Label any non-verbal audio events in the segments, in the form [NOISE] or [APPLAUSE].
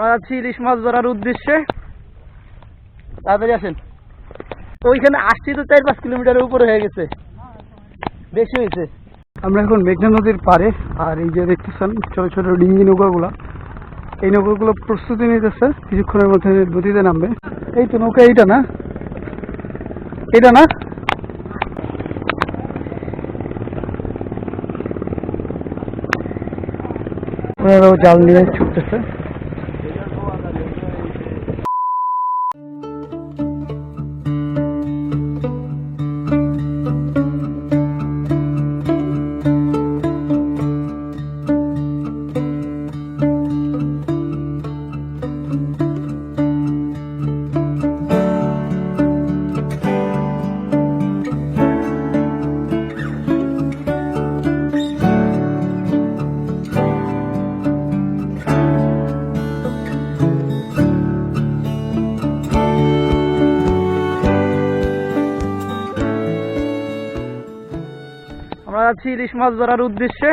আমরা যাচ্ছি ইলিশ মাছ ধরার উদ্দেশ্যে। তাড়াতাড়ি আসেন। ওইখানে আসছি তো চার পাঁচ কিলোমিটারের উপরে হয়ে গেছে। বেশি হয়েছে। আমরা এখন মেঘনা নদীর পারে আর এই যে দেখতেছেন ছোট ছোট ডিঙ্গি নৌকাগুলো, এই নৌকাগুলো প্রস্তুতি নিতেছে, কিছুক্ষণের মধ্যে নদীতে নামবে। এই তো নৌকা এইটা না? এটা না? জাল নিয়ে ছুটতেছে। যাচ্ছি ইলিশ মাছ ধরার উদ্দেশ্যে।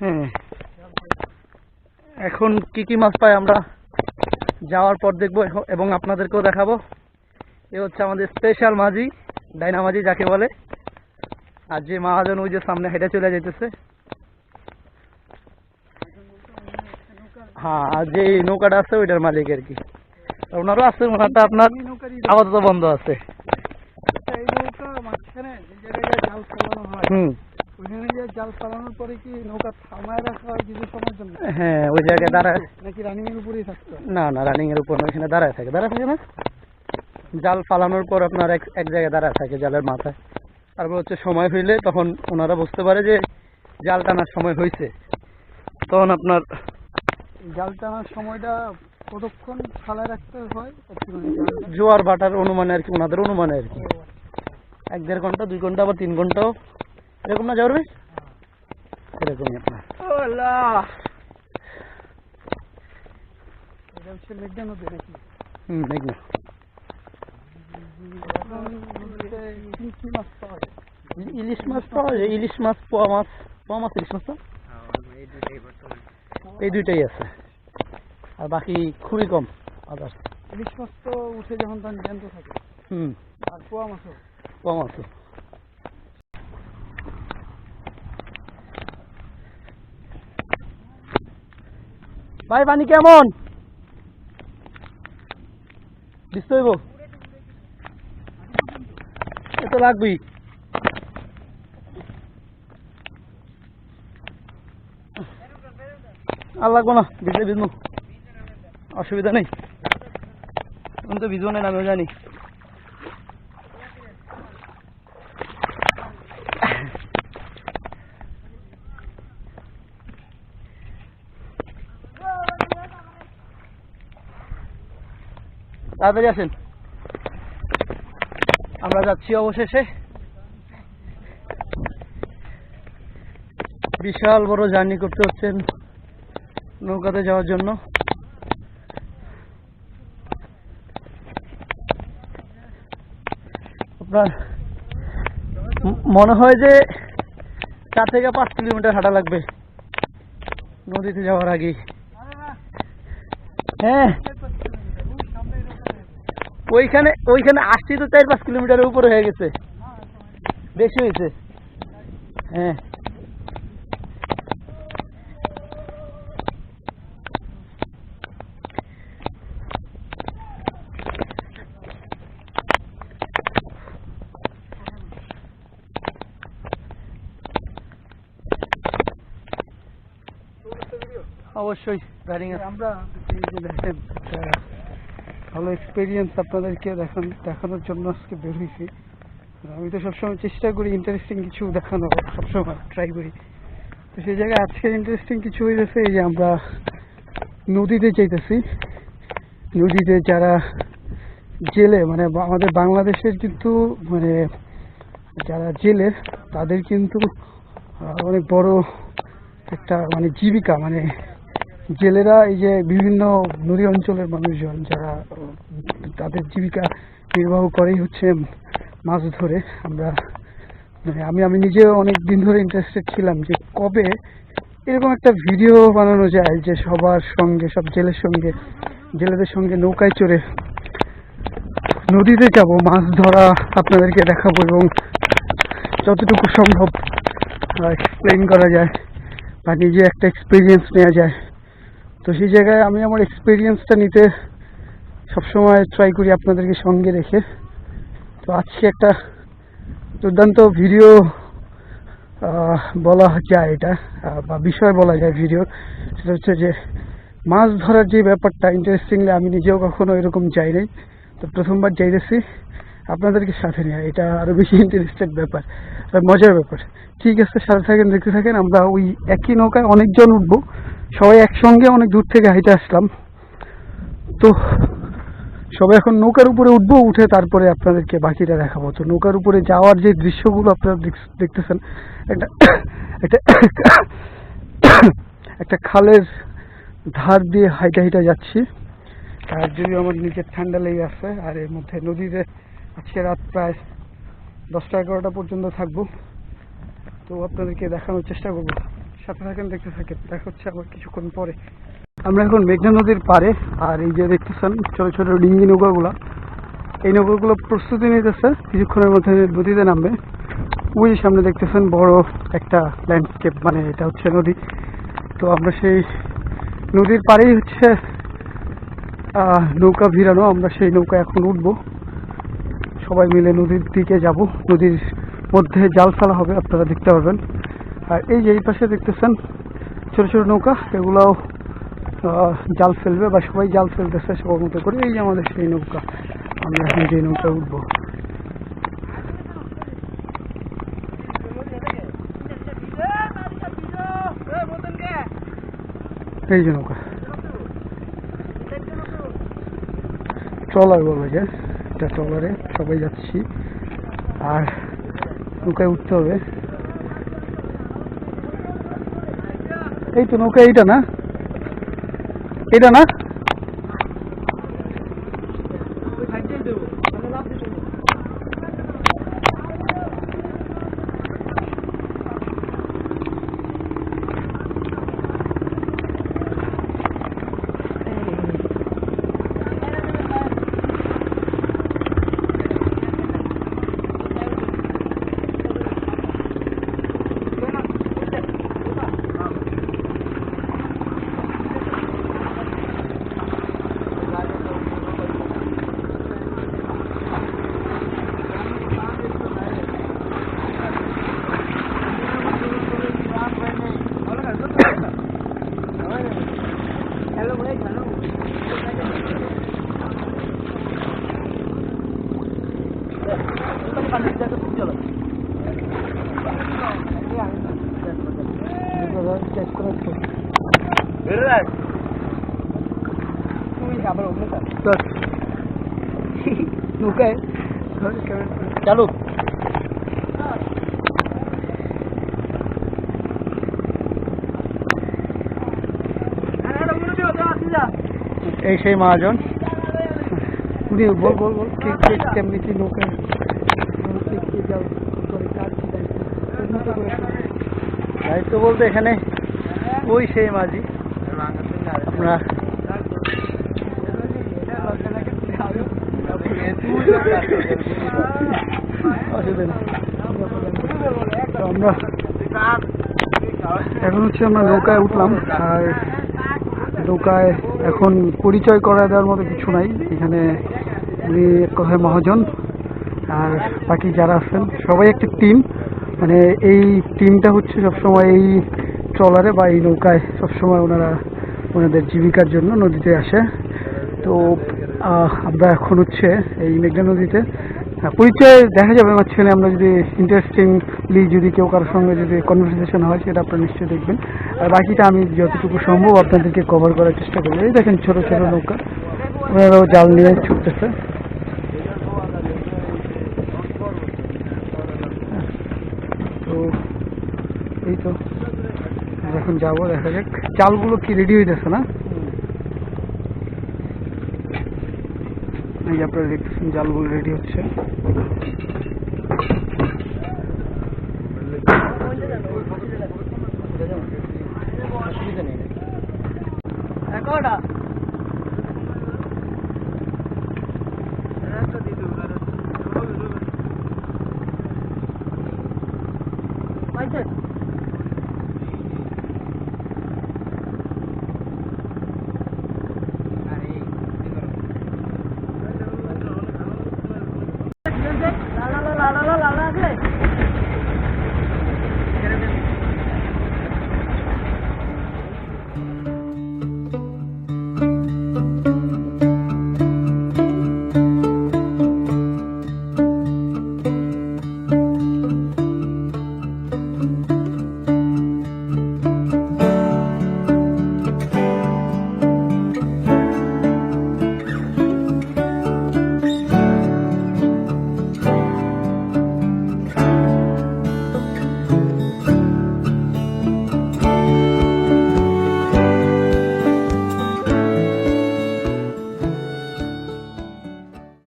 হ্যাঁ। এখন কি কি মাছ পাই আমরা যাওয়ার পর দেখব এবং আপনাদেরকেও দেখাবো। এ হচ্ছে আমাদের স্পেশাল মাঝি, ডাইনা মাঝি যাকে বলে। আর যে মহাজন ওই যে সামনে হেঁটে চলে যেতেছে হ্যাঁ আর যে নৌকাটা আছে ওইটার মালিক আর কি। ওনারও আছে, ওনারটা আপনার আপাতত বন্ধ আছে এই নৌকা মাঝখানে যে জায়গায় জাল ফেলানো হয় হুম। জাল ফেলানোর পরে কি নৌকা থামায় রাখা হয় কিছু সময়ের জন্য? হ্যাঁ ওই জায়গায় দাঁড়ায়। নাকি রানিং এর উপরেই থাকতো? না না রানিং এর উপর না, ওইখানে দাঁড়ায় থাকে দাঁড়ায় থাকে না? জাল ফালানোর পর আপনার এক এক জায়গায় দাঁড়ায় থাকে জালের মাথায়। তারপর হচ্ছে সময় হইলে তখন ওনারা বুঝতে পারে যে জাল টানার সময় হয়েছে তখন আপনার জাল টানার সময়টা কতক্ষণ ফালায় রাখতে হয়? জোয়ার ভাটার অনুমানে আর কি ওনাদের অনুমানে আর কি। এক দেড় ঘণ্টা দুই ঘণ্টা বা তিন ঘন্টাও এরকম না এরকমই আপনার মাছ যায় ইলিশ মাছ পাওয়া যায়। ইলিশ মাছ পোয়া মাছ। পোয়া মাছ ইলিশ মাছ না এই দুইটাই আছে। আর বাকি খুবই কম আদার্স ইলিশ মাছ তো উঠে যখন তখন জ্যান্ত থাকে। হুম। আর পোয়া মাছও। কম আছে ভাই, পানি কেমন? হইব এত লাগবি আর লাগবো না, ভিজে ভিজবো। অসুবিধা নেই। তুমি তো ভিজবো না, আমিও জানি। তাড়াতাড়ি আসেন। আমরা যাচ্ছি অবশেষে। বিশাল বড় জার্নি করতে হচ্ছেন নৌকাতে যাওয়ার জন্য। আপনার মনে হয় যে চার থেকে পাঁচ কিলোমিটার হাঁটা লাগবে। নদীতে যাওয়ার আগে হ্যাঁ ওইখানে ওইখানে আসছি তো চার পাঁচ কিলোমিটারের উপরে হয়ে গেছে। বেশি হয়েছে। হ্যাঁ। অবশ্যই। আমরা এই যে দেখেন একটা ভালো এক্সপিরিয়েন্স আপনাদেরকে দেখান, দেখানোর জন্য আজকে বের হয়েছি। আমি তো সবসময় চেষ্টা করি ইন্টারেস্টিং কিছু দেখানো সবসময় ট্রাই করি। তো সেই জায়গায় আজকে ইন্টারেস্টিং কিছু হয়েছে এই যে আমরা নদীতে চাইতেছি নদীতে যারা জেলে মানে আমাদের বাংলাদেশের কিন্তু মানে যারা জেলে, তাদের কিন্তু অনেক বড় একটা মানে জীবিকা মানে জেলেরা এই যে বিভিন্ন নদী অঞ্চলের মানুষজন যারা তাদের জীবিকা নির্বাহ করেই হচ্ছে মাছ ধরে। আমরা মানে আমি আমি নিজেও অনেক দিন ধরে ইন্টারেস্টেড ছিলাম যে কবে এরকম একটা ভিডিও বানানো যায় যে সবার সঙ্গে, সব জেলের সঙ্গে, জেলেদের সঙ্গে নৌকায় চড়ে নদীতে যাব, মাছ ধরা আপনাদেরকে দেখাবো এবং যতটুকু সম্ভব এক্সপ্লেন করা যায় বা নিজে একটা এক্সপিরিয়েন্স নেওয়া যায়। তো সেই জায়গায় আমি আমার এক্সপিরিয়েন্সটা নিতে সবসময় ট্রাই করি আপনাদেরকে সঙ্গে রেখে। তো আজকে একটা দুর্দান্ত ভিডিও বলা যায় এটা বা বিষয় বলা যায় ভিডিও সেটা হচ্ছে যে, মাছ ধরার যে ব্যাপারটা ইন্টারেস্টিংলি আমি নিজেও কখনো এরকম যাই নাই। তো প্রথমবার যাইতেছি। আপনাদেরকে সাথে নিয়ে, এটা আরও বেশি ইন্টারেস্টেড ব্যাপার মজার ব্যাপার। ঠিক আছে, সাথে থাকেন, দেখতে থাকেন, আমরা ওই একই নৌকায় অনেকজন উঠবো। সবাই একসঙ্গে অনেক দূর থেকে হাইটে আসলাম। তো সবাই এখন নৌকার উপরে উঠবো, উঠে তারপরে আপনাদেরকে বাকিটা দেখাবো। তো নৌকার উপরে যাওয়ার যে দৃশ্যগুলো আপনারা দেখ- দেখতেছেন, একটা [COUGHS] একটা [COUGHS] একটা খালের ধার দিয়ে হাইটা হাইটা যাচ্ছি। আর যদি আমার নিজের ঠান্ডা লেগে আছে, আর এর মধ্যে নদীতে আজকে রাত প্রায় দশটা এগারোটা পর্যন্ত থাকব। তো আপনাদেরকে দেখানোর চেষ্টা করব। সাথে থাকেন, দেখতে থাকেন। দেখা হচ্ছে আবার কিছুক্ষণ পরে। আমরা এখন মেঘনা নদীর পারে আর এই যে দেখতেছেন ছোট ছোট ডিঙ্গি নৌকাগুলো, এই নৌকাগুলো প্রস্তুতি নিতেছে। কিছুক্ষণের মধ্যে নদীতে নামবে। ওই সামনে দেখতেছেন বড় একটা ল্যান্ডস্কেপ মানে এটা হচ্ছে নদী। তো আমরা সেই নদীর পাড়েই হচ্ছে নৌকা ভিড়ানো। আমরা সেই নৌকা এখন উঠবো। সবাই মিলে নদীর দিকে যাব। নদীর মধ্যে জাল ফেলা হবে, আপনারা দেখতে পারবেন। আর এই যে এই পাশে দেখতেছেন, ছোট ছোট নৌকা, এগুলাও জাল ফেলবে বা সবাই জাল ফেলতেছে সবার মতো করে। এই যে আমাদের সেই নৌকা, আমরা এখন যে নৌকা উঠবো। এই যে নৌকা। ট্রলার বলা যায়। এটা ট্রলারে সবাই যাচ্ছি। আর নৌকায় উঠতে হবে। এই তো নৌকা এইটা না? এটা না? নৌকায় চালু এই সেই মহাজন উনি বল বল বল কি কি কেমনি কি নৌকা দায়িত্ব বলতে এখানে ওই সেই মাঝি আমরা আমরা এখন হচ্ছে আমরা নৌকায় উঠলাম, আর নৌকায় এখন পরিচয় করা দেওয়ার মতো কিছু নাই। এখানে উনি এক কথায় মহাজন, আর বাকি যারা আছেন, সবাই একটা টিম। মানে এই টিমটা হচ্ছে সবসময় এই ট্রলারে বা এই নৌকায় সবসময় ওনারা ওনাদের জীবিকার জন্য নদীতে আসে। তো আমরা এখন হচ্ছে এই মেঘনা নদীতে। পরিচয় দেখা যাবে আমার ছেলে, আমরা যদি ইন্টারেস্টিংলি যদি কেউ কারোর সঙ্গে যদি কনভারসেশন হয়, সেটা আপনারা নিশ্চয়ই দেখবেন। আর বাকিটা আমি যতটুকু সম্ভব আপনাদেরকে কভার করার চেষ্টা করব। এই দেখেন ছোট ছোট নৌকা। ওনারাও জাল নিয়ে ছুটতেছে। তো, এই তো, এখন যাব, দেখা যাক। চালগুলো কি রেডি হইতেছে না? এই আপনার জালগুলো রেডি হচ্ছে।